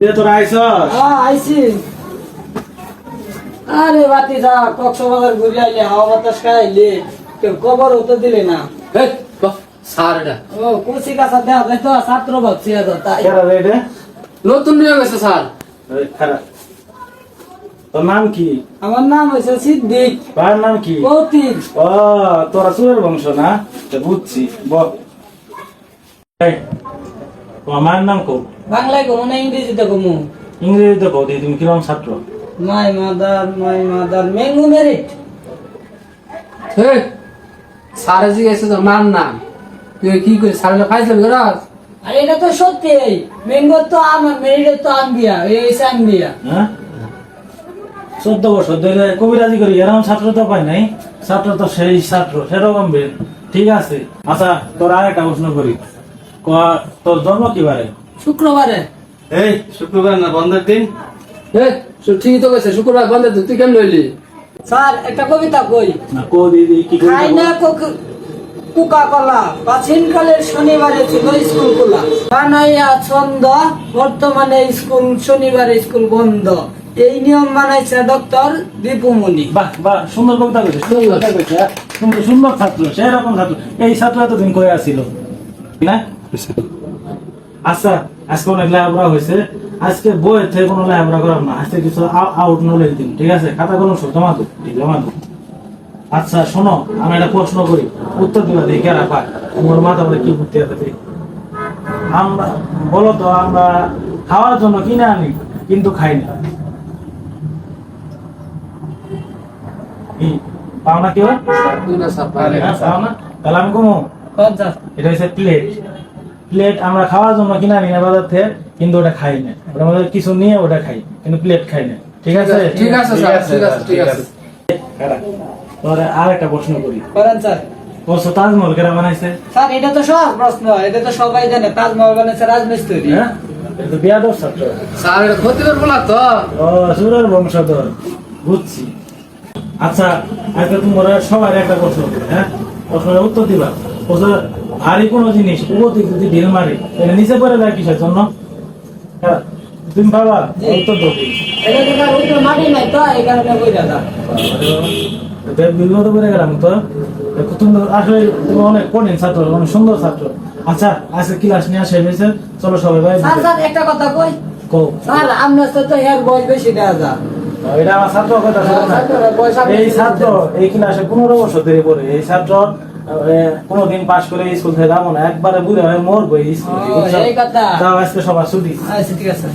তোরা আরে বাতি যা কক্সবাজার ঘুরে আইলে হাওয়া বাতাস খাইলে কেউ কবর হতে দিলে না। ও কুচি কাছা দেওয়া যায় তো ছাত্র ভাবছি তাই। নতুন নিয়ে গেছে স্যার। খারাপ তোর নাম কি? আমার নাম হয়েছে সিদ্দিক। তার নাম কি? কৌতিক ও তোরা সুরের বংশ না? বুঝছি বল এই, তোমার মায়ের নাম কো বাংলায় কমু না ইংরেজিতে কমু। ইংরেজিতে কো দিয়ে তুমি কীরকম ছাত্র? মাই মাদার মাই মাদার মেঙ্গু মেরিট জিজ্ঞেস মার নাম? তুই কি আর এটা তো সত্যি। মেঙ্গো তো আমার মেরিটের তো আম্বিয়া এই আম্বিয়া হ্যাঁ? চোদ্দ বছর ধরে কবিরাজি করি এরকম ছাত্র তো পাই নাই। ছাত্র তো সেই ছাত্র সেরকম বের ঠিক আছে? আচ্ছা তোর আর একটা প্রশ্ন করি। তোর জন্ম কিবারে শুক্রবারে। এই শুক্রবার না বন্ধের দিন? হে ঠিকই তো গেছে শুক্রবার বন্ধ তুই কেমন লইলি স্যার একটা কবিতা কই? না কো দিদি কি খাই না কুকা কলা প্রাচীন কালের শনিবারে ছিল স্কুল খোলা। বানাইয়া ছন্দ বর্তমানে স্কুল শনিবারে স্কুল বন্ধ। এই নিয়ম বানাইছে ডক্টর দীপুমণি। বাহ বাহ সুন্দর কবিতা কইছে সুন্দর কবিতা কইছে হ্যাঁ। সুন্দর সুন্দর ছাত্র সেরকম ছাত্র। এই ছাত্র এতদিন কয়ে আসছিল না? আচ্ছা আজকে অনেক লেখাপড়া হয়েছে। আজকে বইয়ের থেকে কোনো লেখাপড়া করার না। আজকে কিছু আউট নলেজ দিন ঠিক আছে? খাতা কলম সব জমা দো জমা দো আচ্ছা শোনো আমি একটা প্রশ্ন করি। উত্তর দিবা দেখি কেরা পায়। তোমার মাথা বলে কি বুদ্ধি আছে আমরা বলো তো আমরা খাওয়ার জন্য কিনে আনি কিন্তু খাই না। কি? পাও কেউ? হ্যাঁ, তাহলে আমি কমো। এটা হচ্ছে প্লেট প্লেট আমরা খাওয়ার জন্য কিনে আনি না বাজার থেকে কিন্তু ওটা খাই না। ওটা আমাদের কিছু নিয়ে ওটা খাই কিন্তু প্লেট খাই না। ঠিক আছে? ঠিক আছে স্যার ঠিক আছে ঠিক আছে। আর একটা প্রশ্ন করি। করেন স্যার। বলছো তাজমহল কেরা বানাইছে? স্যার এটা তো সহজ প্রশ্ন এটা তো সবাই জানে। তাজমহল বানাইছে রাজমিস্ত্রি। হ্যাঁ? এটা তো বিয়াদব ছাত্র। স্যার এটা ক্ষতি করব না তো। ও সুরের বংশধর। বুঝছি। আচ্ছা আজকে তোমরা সবার একটা প্রশ্ন করি, হ্যাঁ? প্রশ্নের উত্তর দিবা। প্রশ্ন ভারী কোনো জিনিস যদি ঢিল মারে এটা নিচে পড়ে যায় কিসের জন্য? হ্যাঁ, তুমি বাবা উত্তর তো স্যার উত্তর মাটি নাই তো এই কারণে কই দাদা বিগত করে গেলাম তো। তুমি আসলে তুমি অনেক কঠিন ছাত্র অনেক সুন্দর ছাত্র। আচ্ছা আজকে ক্লাস নিয়ে আসে হয়েছে। চলো সবাই ভাই একটা কথা কই? কো স্যার আপনার সাথে হেয়ার বয়স বেশি দেওয়া যায়। এটা আমার ছাত্র কথা শোনো না। ছাত্ররা পয়সা এই ছাত্র এই ক্লাসে পনেরো বছর ধরে পড়ে। এই ছাত্র কোনোদিন পাশ করে স্কুল থেকে যাব না একবারে বুড়ে হয়ে মরবো এই স্কুল। আজকে সবার ছুটি। আচ্ছা ঠিক আছে।